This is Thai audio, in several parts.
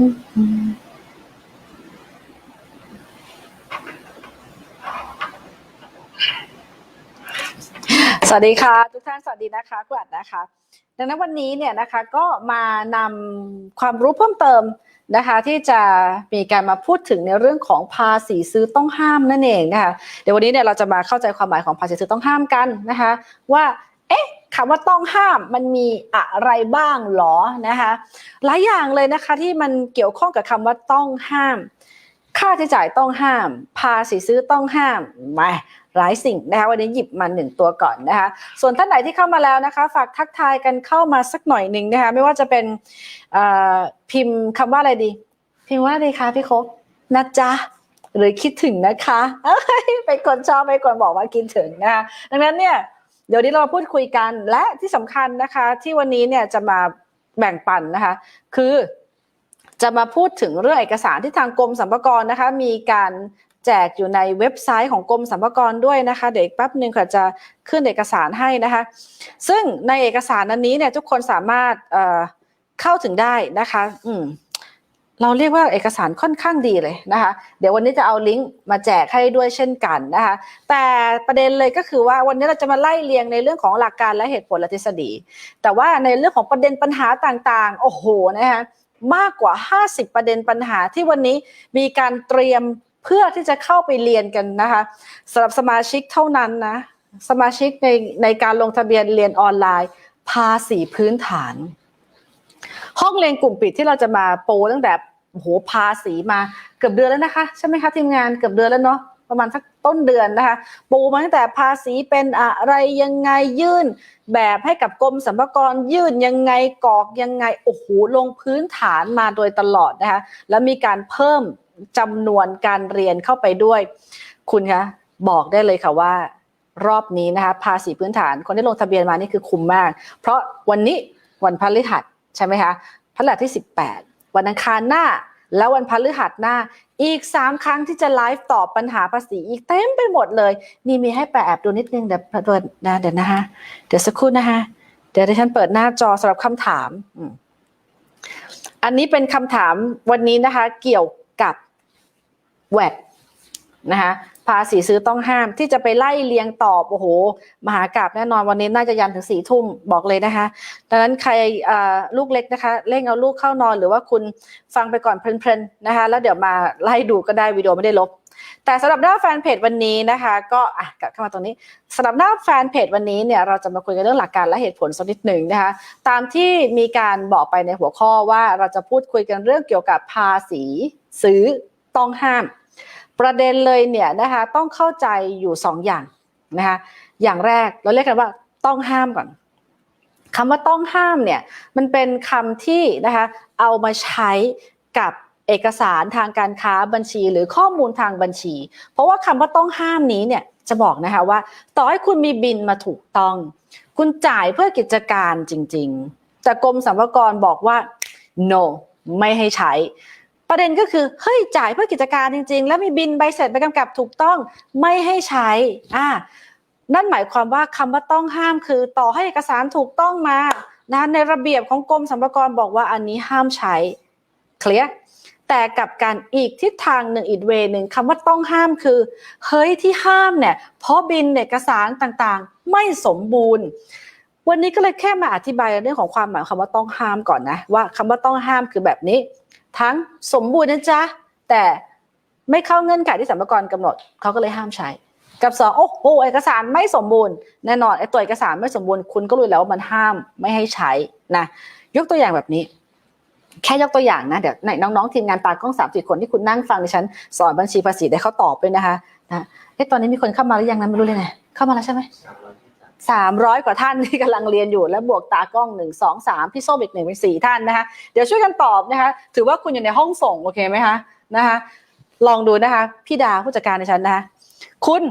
สวัสดีค่ะ ทุกท่านสวัสดีนะคะกุอัดนะคะ ดังนั้นวันนี้เนี่ยนะคะก็มานำความรู้เพิ่มเติมนะคะที่จะมีการมาพูดถึงในเรื่องของภาษีซื้อต้องห้ามนั่นเองนะคะเดี๋ยววันนี้เนี่ยเราจะมาเข้าใจความหมายของภาษีซื้อต้องห้ามกันนะคะ ว่าเอ๊ะ คำว่าต้องห้ามมันมีอะไรบ้างหรอนะคะหลายอย่างเลยนะคะที่มันเกี่ยวข้องกับคำว่าต้องห้าม ค่าใช้จ่ายต้องห้าม ภาษีซื้อต้องห้ามมาหลายสิ่งนะคะวันนี้หยิบมาหนึ่งตัวก่อนนะคะ ส่วนท่านไหนที่เข้ามาแล้วนะคะ ฝากทักทายกันเข้ามาสักหน่อยหนึ่งนะคะไม่ว่าจะเป็นพิมพ์คำว่าอะไรดี พิมพ์ว่าอะไรคะพี่โคกนะจ๊ะหรือคิดถึงนะคะเอ้ยเป็นคนชอบเป็นคนบอกว่าคิดถึงนะคะดังนั้นเนี่ย เดี๋ยวนี้เราพูดคุยกันและที่สำคัญนะคะ ที่วันนี้เนี่ยจะมาแบ่งปันนะคะ คือจะมาพูดถึงเรื่องเอกสารที่ทางกรมสรรพากรนะคะ มีการแจกอยู่ในเว็บไซต์ของกรมสรรพากรด้วยนะคะ เดี๋ยวอีกแป๊บหนึ่งค่ะจะขึ้นเอกสารให้นะคะ ซึ่งในเอกสารอันนี้เนี่ยทุกคนสามารถเเข้าถึงได้นะคะ อืม เราเรียกว่าเอกสารค่อนข้างดีเลยนะคะ เดี๋ยววันนี้จะเอาลิงก์มาแจกให้ด้วยเช่นกันนะคะ แต่ประเด็นเลยก็คือว่าวันนี้เราจะมาไล่เรียงในเรื่องของหลักการและเหตุผลและทฤษฎี แต่ว่าในเรื่องของประเด็นปัญหาต่างๆ โอ้โหนะคะมากกว่า 50 ประเด็นปัญหาที่วันนี้มีการเตรียมเพื่อที่จะเข้าไปเรียนกันนะคะสำหรับสมาชิกเท่านั้นนะ สมาชิกในในการลงทะเบียนเรียนออนไลน์ ภาษีพื้นฐาน ห้องเรียนกลุ่มปิดที่เราจะมาโปตั้งแต่ โอ้โหภาษีมาเกือบเดือนแล้วนะคะ ใช่ไหมคะทีมงานเกือบเดือนแล้วเนาะประมาณสักต้นเดือนนะคะ ปูมาตั้งแต่ภาษีเป็นอะไรยังไงยื่น แบบให้กับกรมสรรพากรยื่นยังไงกรอกยังไงโอ้โหลงพื้นฐานมาโดยตลอดนะคะ แล้วมีการเพิ่มจำนวนการเรียนเข้าไปด้วย คุณคะบอกได้เลยค่ะว่ารอบนี้นะคะภาษีพื้นฐานคนที่ลงทะเบียนมานี่คือคุ้มมาก เพราะวันนี้วันพฤหัสใช่ไหมคะพฤหัสที่ 18 วันอังคารหน้า แล้ววันพฤหัสหน้าอีก 3 ครั้งที่จะไลฟ์ตอบปัญหาภาษีอีกเต็มไปหมดเลย นี่มีให้แปแอบดูนิดนึงเดี๋ยวเปิดนะเดี๋ยวนะคะเดี๋ยวสักครู่นะคะเดี๋ยวดิฉันเปิดหน้าจอสำหรับคำถาม อันนี้เป็นคำถามวันนี้นะคะ เกี่ยวกับแวดนะคะาษีซื้อต้องห้ามที่จะไปไล่เลียงตอบโอ้โห มหากราบแน่นอนวันนี้น่าจะยันถึงสี่ทุ่มบอกเลยนะคะดังนั้นใครลูกเล็กนะคะเร่งเอาลูกเข้านอน หรือว่าคุณฟังไปก่อนเพลินๆนะคะ แล้วเดี๋ยวมาไล่ดูก็ได้วิดีโอไม่ได้ลบ แต่สำหรับหน้าแฟนเพจวันนี้นะคะ ก็อะกลับเข้ามาตรงนี้สำหรับหน้าแฟนเพจวันนี้เนี่ยเราจะมาคุยกันเรื่องหลักการและเหตุผลสักนิดหนึ่งนะคะ ตามที่มีการบอกไปในหัวข้อว่าเราจะพูดคุยกันเรื่องเกี่ยวกับภาษีซื้อต้องห้าม ประเด็นเลยเนี่ยนะคะต้องเข้าใจอยู่สองอย่างนะคะอย่างแรกเราเรียกกันว่าต้องห้ามก่อนคำว่าต้องห้ามเนี่ยมันเป็นคำที่นะคะเอามาใช้กับเอกสารทางการค้าบัญชีหรือข้อมูลทางบัญชี เพราะว่าคำว่าต้องห้ามนี้เนี่ยจะบอกนะคะว่า ต่อให้คุณมีบินมาถูกต้อง คุณจ่ายเพื่อกิจการจริง ๆ แต่กรมสรรพากรบอกว่า no ไม่ให้ใช้ ประเด็นก็คือเฮ้ยจ่ายเพื่อกิจการจริง ๆ แล้วมีบินใบเสร็จใบกำกับถูกต้องไม่ให้ใช้อ่านั่นหมายความว่าคำว่าต้องห้ามคือ ต่อให้เอกสารถูกต้องมานะในระเบียบของกรมสรรพากรบอกว่าอันนี้ห้ามใช้เคลียร์แต่กับการอีกทิศทางหนึ่งอีกเวหนึ่งคำว่าต้องห้ามคือ เฮ้ยที่ห้ามเนี่ยเพราะบินเอกสารต่างๆ ไม่สมบูรณ์ วันนี้ก็เลยแค่มาอธิบายเรื่องของความหมายคำว่าต้องห้ามก่อนนะว่าคำว่าต้องห้ามคือแบบนี้ ทั้งสมบูรณ์นะจ๊ะ แต่ไม่เข้าเงื่อนไขที่สรรพากรกำหนดเขาก็เลยห้ามใช้ กับสองโอ้โหเอกสารไม่สมบูรณ์แน่นอนไอ้ตัวเอกสารไม่สมบูรณ์คุณก็รู้แล้วว่ามันห้ามไม่ให้ใช้นะยกตัวอย่างแบบนี้ แค่ยกตัวอย่างนะเดี๋ยวในน้องๆทีมงานตากล้องสามสี่คนที่คุณนั่งฟังดิฉันสอนบัญชีภาษีได้เขาตอบด้วยนะคะนะเอ้ตอนนี้มีคนเข้ามาหรือยังนะไม่รู้เลยนะเข้ามาแล้วใช่ไหม สามร้อยกว่าท่านที่กำลังเรียนอยู่แล้วบวกตากล้องหนึ่งสองสามพี่ส้มอีกหนึ่งเป็นสี่ท่านนะคะเดี๋ยวช่วยกันตอบนะคะ ถือว่าคุณอยู่ในห้องส่งโอเคไหมคะนะคะลองดูนะคะ พี่ดาผู้จัดการในฉันนะคะคุณ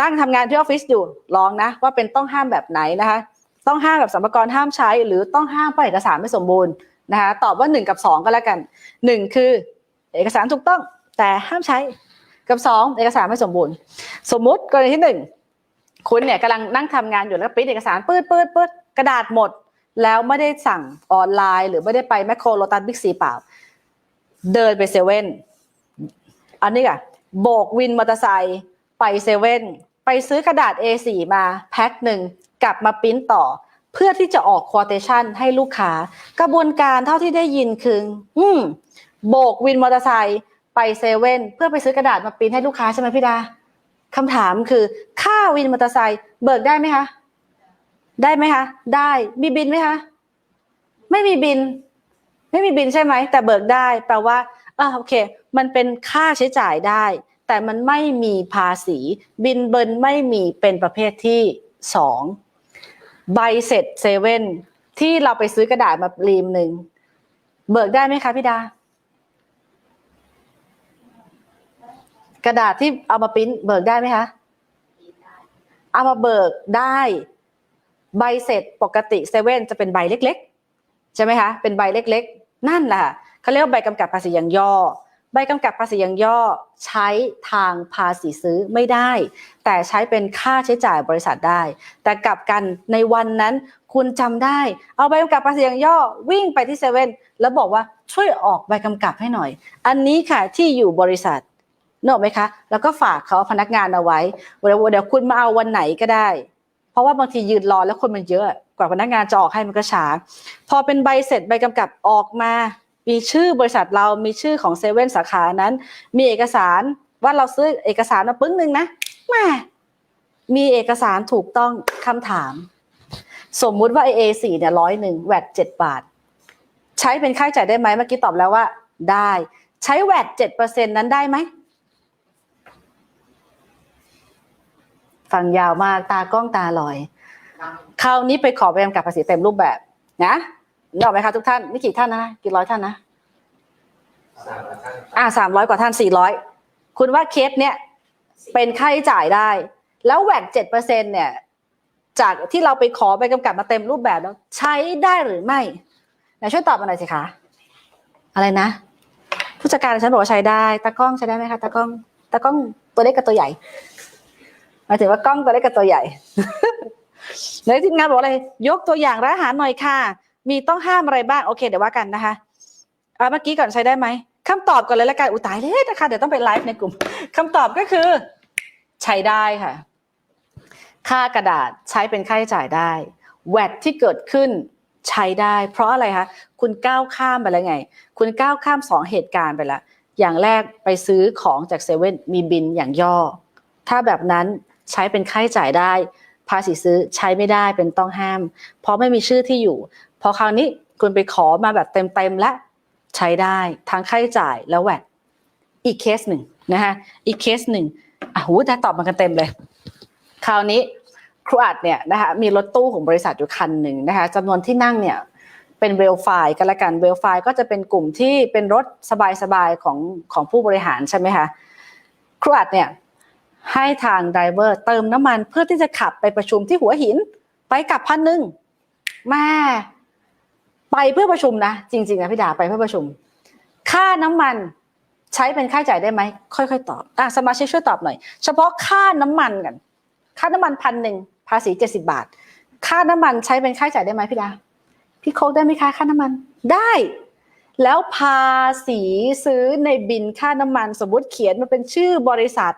นั่งทำงานที่ออฟฟิศอยู่ลองนะ ว่าเป็นต้องห้ามแบบไหนนะคะ ต้องห้ามแบบสัมภาระห้ามใช้ หรือต้องห้ามเพราะเอกสารไม่สมบูรณ์นะคะตอบว่า 1 กับ 2 ก็แล้วกัน 1 คือ เอกสารถูกต้องแต่ห้ามใช้กับ 2 เอกสารไม่สมบูรณ์ สมมุติกรณีที่ 1 คุณเนี่ยกำลังนั่งทำงานอยู่แล้วปริ้นเอกสารปื๊ดปื๊ดปื๊ดกระดาษหมด แล้วไม่ได้สั่งออนไลน์ หรือไม่ได้ไปแมคโครโลตัสบิ๊กซีเปล่า เดินไปเซเว่นอันนี้ค่ะโบกวินมอเตอร์ไซค์ไปเซเว่นไปซื้อกระดาษ A4 มาแพ็คหนึ่งกลับมาปิ้นต่อ เพื่อที่จะออกควอเตชันให้ลูกค้า กระบวนการเท่าที่ได้ยินคือ อืมโบกวินมอเตอร์ไซค์ไปเซเว่นเพื่อไปซื้อกระดาษมาปิ้นให้ลูกค้าใช่ไหมพี่ดา คำถามคือค่าวินมอเตอร์ไซค์เบิกได้ไหมคะ ได้ไหมคะ ได้มีบินไหมคะ ไม่มีบิน ไม่มีบินใช่ไหม แต่เบิกได้ แปลว่าอ่าโอเค มันเป็นค่าใช้จ่ายได้ แต่มันไม่มีภาษี บินเบินไม่มีเป็นประเภทที่สองใบเสร็จเซเว่นที่เราไปซื้อกระดาษมารีมหนึ่งเบิกได้ไหมคะพี่ดา กระดาษที่เอามาปริ้นเบิกได้ไหมคะเอามาเบิกได้ ใบเสร็จปกติเซเว่นจะเป็นใบเล็ก ๆ ใช่ไหมคะ เป็นใบเล็ก ๆ นั่นแหละค่ะเขาเรียกว่าใบกำกับภาษีอย่างย่อ ใบกำกับภาษีอย่างย่อใช้ทางภาษีซื้อไม่ได้ แต่ใช้เป็นค่าใช้จ่ายบริษัทได้ แต่กลับกันในวันนั้นคุณจำได้ เอาใบกำกับภาษีอย่างย่อวิ่งไปที่เซเว่นแล้วบอกว่าช่วยออกใบกำกับให้หน่อย อันนี้ค่ะที่อยู่บริษัท เนออกไหมคะ แล้วก็ฝากเขาพนักงานเอาไว้เดี๋ยวเดี๋ยวคุณมาเอาวันไหนก็ได้ เพราะว่าบางทียืนรอแล้วคนมันเยอะกว่าพนักงานจะออกให้มันก็ช้า พอเป็นใบเสร็จใบกำกับออกมา มีชื่อบริษัทเรามีชื่อของเซเว่นสาขานั้น มีเอกสารว่าเราซื้อเอกสารมาปึ้งหนึ่งนะแม่มีเอกสารถูกต้องคำถาม สมมุติว่า AA4 เนี่ยร้อยหนึ่งแวดเจ็ดบาท ใช้เป็นค่าใช้จ่ายได้ไหมเมื่อกี้ตอบแล้วว่า ได้ ใช้แวดเจ็ดเปอร์เซ็นนั้นได้ไหม ฟังยาวมากตากล้องตาลอย คราวนี้ไปขอใบกำกับภาษีเต็มรูปแบบนะนึกออกไหมคะทุกท่านนี่กี่ท่านนะกี่ร้อยท่านนะสามท่านอ่าสามร้อยกว่าท่านสี่ร้อยคุณว่าเคสเนี้ยเป็นค่าใช้จ่ายได้ แล้วแหวกเจ็ดเปอร์เซ็นเนี่ย จากที่เราไปขอใบกำกับมาเต็มรูปแบบแล้ว ใช้ได้หรือไม่ไหนช่วยตอบมาหน่อยสิคะอะไรนะ ผู้จัดการฉันบอกว่าใช้ได้ตากล้องใช้ได้ไหมคะตากล้องตากล้องตัวเล็กกับตัวใหญ่ห มายถึงว่ากล้องตัวเล็กกับตัวใหญ่ในทีมงานบอกอะไรยกตัวอย่างร้านอาหารหน่อยค่ะ มีต้องห้ามอะไรบ้างโอเคเดี๋ยวว่ากันนะคะอ่าเมื่อกี้ก่อนใช้ได้ไหมคำตอบก่อนเลยละกันอุตายเลยนะคะเดี๋ยวต้องไปไลฟ์ในกลุ่มคำตอบก็คือ ใช้ได้ค่ะ ค่ากระดาษใช้เป็นค่าใช้จ่ายได้แวดที่เกิดขึ้นใช้ได้ เพราะอะไรคะคุณก้าวข้ามไปแล้วไง คุณก้าวข้ามสองเหตุการณ์ไปแล้วอย่างแรกไปซื้อของจากเซเว่นมีบินอย่างย่อ ถ้าแบบนั้น ใช้เป็นค่าใช้จ่ายได้ ภาษีซื้อใช้ไม่ได้เป็นต้องห้าม เพราะไม่มีชื่อที่อยู่ พอคราวนี้คุณไปขอมาแบบเต็มๆและใช้ได้ทั้งค่าใช้จ่ายแล้วแวดอีกเคสหนึ่งนะคะอีกเคสหนึ่งอะหูได้ตอบมากันเต็มเลย คราวนี้ครูอัดเนี่ยนะคะมีรถตู้ของบริษัทอยู่คันหนึ่งนะคะจำนวนที่นั่งเนี่ยเป็นเวลไฟก็แล้วกันเวลไฟก็จะเป็นกลุ่มที่เป็นรถสบายๆของของผู้บริหารใช่ไหมคะครูอัดเนี่ย ให้ทางไดรเวอร์เติมน้ำมันเพื่อที่จะขับไปประชุมที่หัวหิน ไปกับพันหนึ่งแม่ไปเพื่อประชุมนะ จริงๆนะพี่ดาไปเพื่อประชุม ค่าน้ำมันใช้เป็นค่าใช้จ่ายได้ไหมค่อยๆตอบอะสมาชิกช่วยตอบหน่อย เฉพาะค่าน้ำมันกัน ค่าน้ำมันพันหนึ่งภาษีเจ็ดสิบาท ค่าน้ำมันใช้เป็นค่าใช้จ่ายได้ไหมพี่ดาพี่โคกได้ไหมคะค่าน้ำมันได้ แล้วภาษีซื้อในบินค่าน้ำมัน สมมติเขียนมาเป็นชื่อบริษัท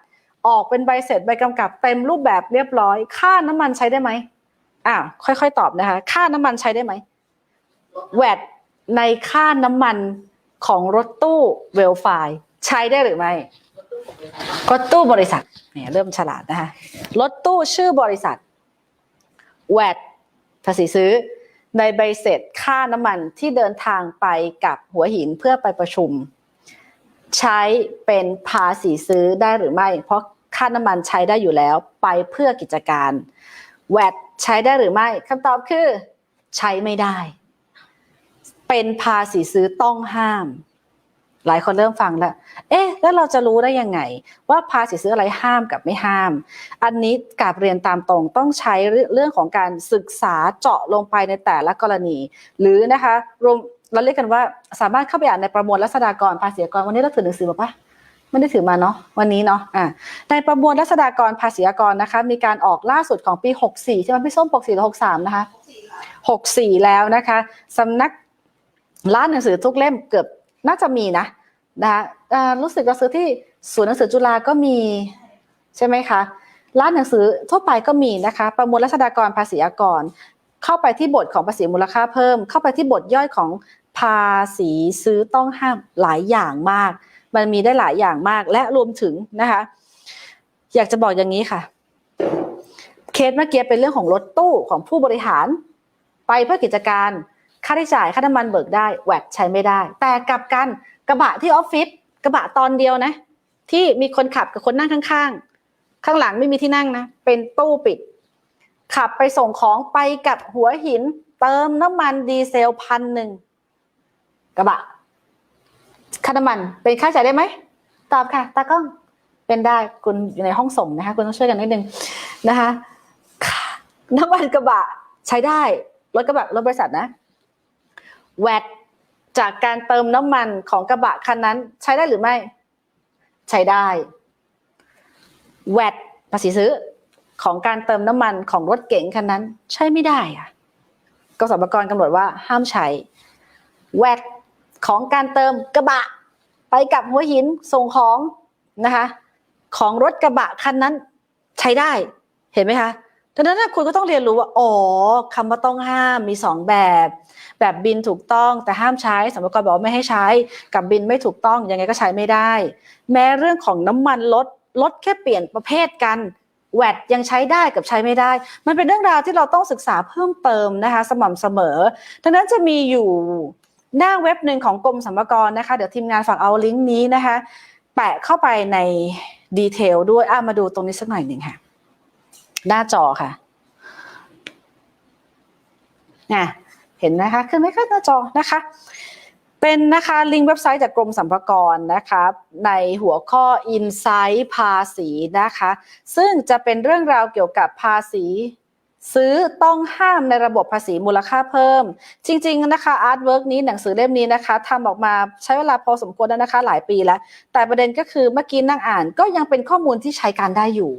ออกเป็นใบเสร็จใบกำกับเต็มรูปแบบเรียบร้อย ค่าน้ำมันใช้ได้ไหมอ่าค่อยๆ ตอบนะคะ ค่าน้ำมันใช้ได้ไหมแวดในค่าน้ำมันของรถตู้เวลไฟใช้ได้หรือไม่รถตู้บริษัทเนี่ยเริ่มฉลาดนะคะรถตู้ชื่อบริษัทแวดภาษีซื้อในใบเสร็จค่าน้ำมันที่เดินทางไปกับหัวหินเพื่อไปประชุม ใช้เป็นภาษีซื้อได้หรือไม่ เพราะค่าน้ำมันใช้ได้อยู่แล้วไปเพื่อกิจการแวดใช้ได้หรือไม่คำตอบคือ ใช้ไม่ได้ เป็นภาษีซื้อต้องห้าม หลายคนเริ่มฟังแล้ว เอ๊ะ แล้วเราจะรู้ได้ยังไง ว่าภาษีซื้ออะไรห้ามกับไม่ห้าม อันนี้กาบเรียนตามตรงต้องใช้เรื่องของการศึกษาเจาะลงไปในแต่ละกรณี หรือนะคะรวม เราเรียกกันว่าสามารถเข้าไปอ่านในประมวลรัษฎากรภาษีกรวันนี้เราถือหนังสือมาปะไม่ได้ถือมาเนาะวันนี้เนาะอ่าในประมวลรัษฎากรภาษีกรนะคะ มีการออกล่าสุดของปี 64 ใช่ไหมพี่ส้ม64หรือ63 นะคะ 64 แล้วนะคะสำนักร้านหนังสือทุกเล่มเกือบน่าจะมีนะนะคะรู้สึกเราซื้อที่ศูนย์หนังสือจุฬาก็มีใช่ไหมคะร้านหนังสือทั่วไปก็มีนะคะ ประมวลรัษฎากรภาษีอากร เข้าไปที่บทของภาษีมูลค่าเพิ่ม เข้าไปที่บทย่อยของ ภาษีซื้อต้องห้ามหลายอย่างมาก มันมีได้หลายอย่างมาก และรวมถึงนะคะ อยากจะบอกอย่างนี้ค่ะ เคสเมื่อกี้เป็นเรื่องของรถตู้ของผู้บริหาร ไปเพื่อกิจการ ค่าใช้จ่ายค่าน้ำมันเบิกได้แวดใช้ไม่ได้ แต่กลับกันกระบะที่ออฟฟิศกระบะตอนเดียวนะ ที่มีคนขับกับคนนั่งข้าง ๆ ข้างหลังไม่มีที่นั่งนะ เป็นตู้ปิด ขับไปส่งของไปกับหัวหิน เติมน้ำมันดีเซลพันหนึ่ง กระบะค่าน้ำมันเป็นค่าใช้จ่ายได้ไหมตอบค่ะตากล้องเป็นได้คุณอยู่ในห้องส่งนะคะ คุณต้องช่วยกันนิดนึงนะคะน้ำมันกระบะใช้ได้รถกระบะรถบริษัทนะแวดจากการเติมน้ำมันของกระบะคันนั้น ใช้ได้หรือไม่ ใช้ได้แวดภาษีซื้อของการเติมน้ำมันของรถเก๋งคันนั้น ใช้ไม่ได้อะกสมกรกำหนดว่าห้ามใช้แวด ของการเติมกระบะ ไปกับหัวหินส่งของนะคะ ของรถกระบะคันนั้นใช้ได้เห็นไหมคะดังนั้นคุณก็ต้องเรียนรู้ว่าอ๋อคำว่าต้องห้ามมีสองแบบ แบบบินถูกต้องแต่ห้ามใช้สมกรบอกไม่ให้ใช้ กับบินไม่ถูกต้องยังไงก็ใช้ไม่ได้ แม้เรื่องของน้ำมันลดลดแค่เปลี่ยนประเภทกันแวดยังใช้ได้กับใช้ไม่ได้ มันเป็นเรื่องราวที่เราต้องศึกษาเพิ่มเติมนะคะ สม่ำเสมอดังนั้นจะมีอยู่ หน้าเว็บหนึ่งของกรมสรรพากรนะคะ เดี๋ยวทีมงานฝากเอาลิงก์นี้นะคะ แปะเข้าไปในดีเทลด้วยอะมาดูตรงนี้สักหน่อยหนึ่งค่ะ หน้าจอค่ะน่ะเห็นนะคะขึ้นไหมคะหน้าจอนะคะ เป็นนะคะลิงก์เว็บไซต์จากกรมสรรพากรนะคะ ในหัวข้อ Insight ภาษีนะคะ ซึ่งจะเป็นเรื่องราวเกี่ยวกับภาษี ซื้อต้องห้ามในระบบภาษีมูลค่าเพิ่ม จริง ๆ นะคะอาร์ตเวิร์กนี้หนังสือเล่มนี้นะคะทำออกมาใช้เวลาพอสมควรแล้วนะคะ หลายปีแล้ว แต่ประเด็นก็คือเมื่อกี้นั่งอ่านก็ยังเป็นข้อมูลที่ใช้การได้อยู่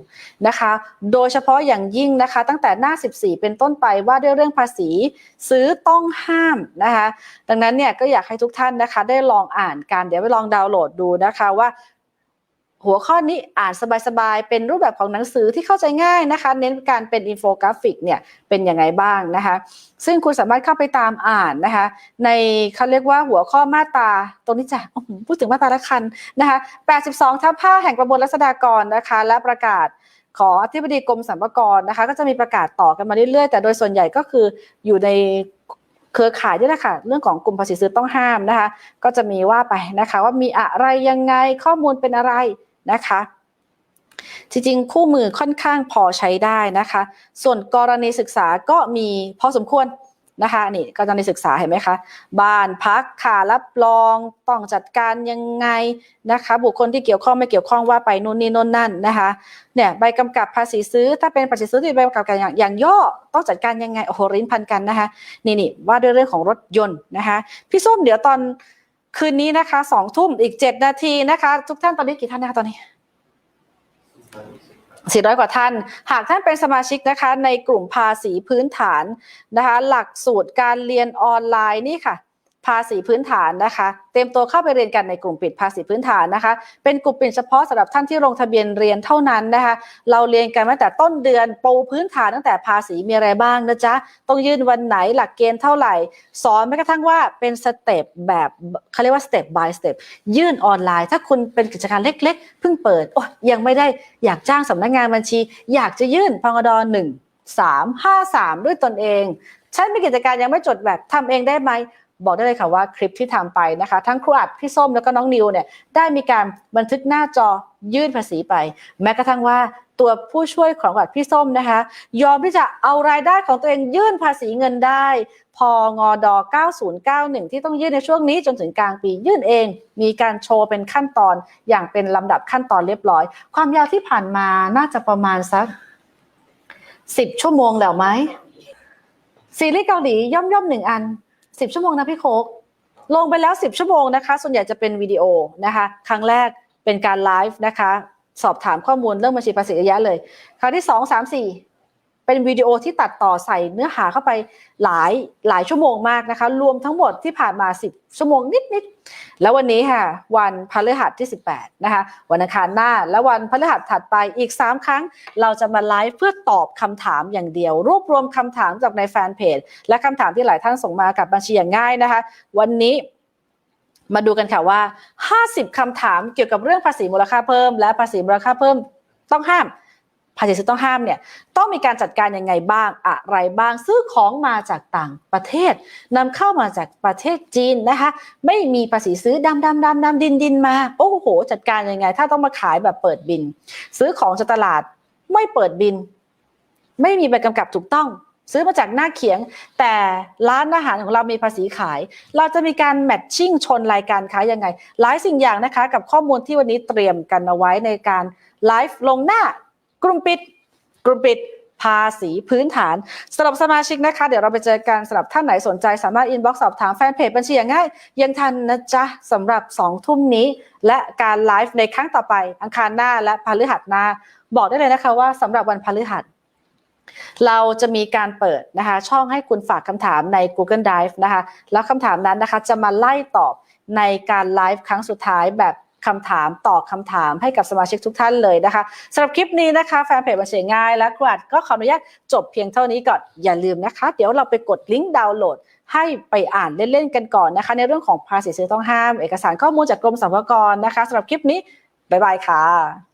นะคะ โดยเฉพาะอย่างยิ่งนะคะ ตั้งแต่หน้า 14 เป็นต้นไปว่าด้วยเรื่องภาษี ซื้อต้องห้ามนะคะ ดังนั้นเนี่ยก็อยากให้ทุกท่านนะคะ ได้ลองอ่านกันเดี๋ยวไปลองดาวน์โหลดดูนะคะว่า หัวข้อนี้อ่านสบายๆ เป็นรูปแบบของหนังสือที่เข้าใจง่ายนะคะ เน้นการเป็นอินโฟกราฟิกเนี่ยเป็นยังไงบ้างนะคะ ซึ่งคุณสามารถเข้าไปตามอ่านนะคะ ในเขาเรียกว่าหัวข้อมาตราตรงนี้จ้ะพูดถึงมาตราละคันนะคะ 82 ทับ5แห่งประมวลรัษฎากรนะคะ และประกาศของอธิบดีกรมสรรพากรนะคะ ก็จะมีประกาศต่อกันมาเรื่อยๆ แต่โดยส่วนใหญ่ก็คืออยู่ในเครือข่ายนี่แหละค่ะเรื่องของกลุ่มภาษีซื้อต้องห้ามนะคะ ก็จะมีว่าไปนะคะ ว่ามีอะไรยังไงข้อมูลเป็นอะไร นะคะ จริงๆ คู่มือค่อนข้างพอใช้ได้นะคะ ส่วนกรณีศึกษาก็มีพอสมควรนะคะนี่กรณีศึกษาเห็นไหมคะบ้านพักค่ารับรองต้องจัดการยังไงนะคะ บุคคลที่เกี่ยวข้องไม่เกี่ยวข้องว่าไปนู่นนี่นู่นนั่นนะคะเนี่ยใบกำกับภาษีซื้อ ถ้าเป็นภาษีซื้อที่ใบกำกับอย่างอย่างย่อต้องจัดการยังไงโอ้โหริ้นพันกันนะคะนี่นี่ว่าด้วยเรื่องของรถยนต์นะคะพี่ส้มเดี๋ยวตอน คืนนี้นะคะสองทุ่มอีกเจ็ดนาทีนะคะ ทุกท่านตอนนี้กี่ท่านนะคะตอนนี้สี่ร้อยกว่าท่าน หากท่านเป็นสมาชิกนะคะ ในกลุ่มภาษีพื้นฐานนะคะ หลักสูตรการเรียนออนไลน์นี่ค่ะ ภาษีพื้นฐานนะคะ เตรียมตัวเข้าไปเรียนกันในกลุ่มปิดภาษีพื้นฐานนะคะ เป็นกลุ่มปิดเฉพาะสำหรับท่านที่ลงทะเบียนเรียนเท่านั้นนะคะ เราเรียนกันตั้งแต่ต้นเดือนปูพื้นฐานตั้งแต่ภาษีมีอะไรบ้างนะจ๊ะต้องยื่นวันไหนหลักเกณฑ์เท่าไหร่ สอนแม้กระทั่งว่าเป็นสเต็ปแบบเขาเรียกว่า step by step ยื่นออนไลน์ ถ้าคุณเป็นกิจการเล็ก ๆ เพิ่งเปิดโอ้ยังไม่ได้อยากจ้างสำนักงานบัญชี อยากจะยื่นพงดหนึ่งสามห้าสามด้วยตนเองฉันมีกิจการยังไม่จดแบบทำเองได้ไหม บอกได้เลยค่ะว่าคลิปที่ทำไปนะคะ ทั้งครูอัดพี่ส้มแล้วก็น้องนิวเนี่ยได้มีการบันทึกหน้าจอยื่นภาษีไป แม้กระทั่งว่าตัวผู้ช่วยของครูอัดพี่ส้มนะคะ ยอมที่จะเอารายได้ของตัวเองยื่นภาษีเงินได้ พองอด9091 ที่ต้องยื่นในช่วงนี้จนถึงกลางปียื่นเอง มีการโชว์เป็นขั้นตอนอย่างเป็นลำดับขั้นตอนเรียบร้อย ความยาวที่ผ่านมาน่าจะประมาณสัก 10 ชั่วโมงแล้วไหมซีรีส์เกาหลีย่อมย่อมหนึ่งอัน สิบชั่วโมงนะพี่โคกลงไปแล้วสิบชั่วโมงนะคะ ส่วนใหญ่จะเป็นวิดีโอนะคะ ครั้งแรกเป็นการไลฟ์นะคะ สอบถามข้อมูลเรื่องบัญชีภาษีระยะเลย ครั้งที่สองสามสี่ เป็นวิดีโอที่ตัดต่อใส่เนื้อหาเข้าไปหลายหลายชั่วโมงมากนะคะ รวมทั้งหมดที่ผ่านมา 10 ชั่วโมงนิดๆแล้ววันนี้ค่ะ วันพฤหัสที่ 18 นะคะ วันอังคารหน้า และวันพฤหัสถัดไปอีก 3 ครั้ง เราจะมาไลฟ์เพื่อตอบคำถามอย่างเดียว รวบรวมคำถามจากในแฟนเพจ และคำถามที่หลายท่านส่งมากับบัญชีอย่างง่ายนะคะ วันนี้มาดูกันค่ะว่า 50คำถามเกี่ยวกับเรื่องภาษีมูลค่าเพิ่ม และภาษีมูลค่าเพิ่มต้องห้าม ภาษีซื้อต้องห้ามเนี่ยต้องมีการจัดการยังไงบ้างอะไรบ้างซื้อของมาจากต่างประเทศนำเข้ามาจากประเทศจีนนะคะ ไม่มีภาษีซื้อดำดำดำดำดินดินมา โอ้โห จัดการยังไง ถ้าต้องมาขายแบบเปิดบิน ซื้อของจากตลาดไม่เปิดบิน ไม่มีใบกำกับถูกต้อง ซื้อมาจากหน้าเขียง แต่ร้านอาหารของเรามีภาษีขาย เราจะมีการแมทชิ่งชนรายการค้ายังไง หลายสิ่งอย่างนะคะ กับข้อมูลที่วันนี้เตรียมกันเอาไว้ในการไลฟ์ลงหน้า กลุ่มปิด กลุ่มปิดภาษีพื้นฐานสำหรับสมาชิกนะคะ เดี๋ยวเราไปเจอกันสำหรับท่านไหนสนใจสามารถอินบ็อกซ์สอบถามแฟนเพจบัญชีอย่างง่าย ยังทันนะจ๊ะสำหรับ 2 ทุ่มนี้ และการไลฟ์ในครั้งต่อไป อังคารหน้าและพฤหัสหน้า บอกได้เลยนะคะว่าสำหรับวันพฤหัส เราจะมีการเปิดนะคะ ช่องให้คุณฝากคำถามใน Google Drive นะคะ แล้วคำถามนั้นนะคะจะมาไล่ตอบในการไลฟ์ครั้งสุดท้ายแบบ คำถามตอบคำถามให้กับสมาชิกทุกท่านเลยนะคะสำหรับคลิปนี้นะคะแฟนเพจบัญชีง่ายและกวัดก็ขออนุญาตจบเพียงเท่านี้ก่อนอย่าลืมนะคะ เดี๋ยวเราไปกดลิงก์ดาวน์โหลดให้ไปอ่านเล่นๆกันก่อนนะคะ ในเรื่องของภาษีซื้อต้องห้าม เอกสารข้อมูลจากกรมสรรพากรนะคะสำหรับคลิปนี้บ๊ายบายค่ะ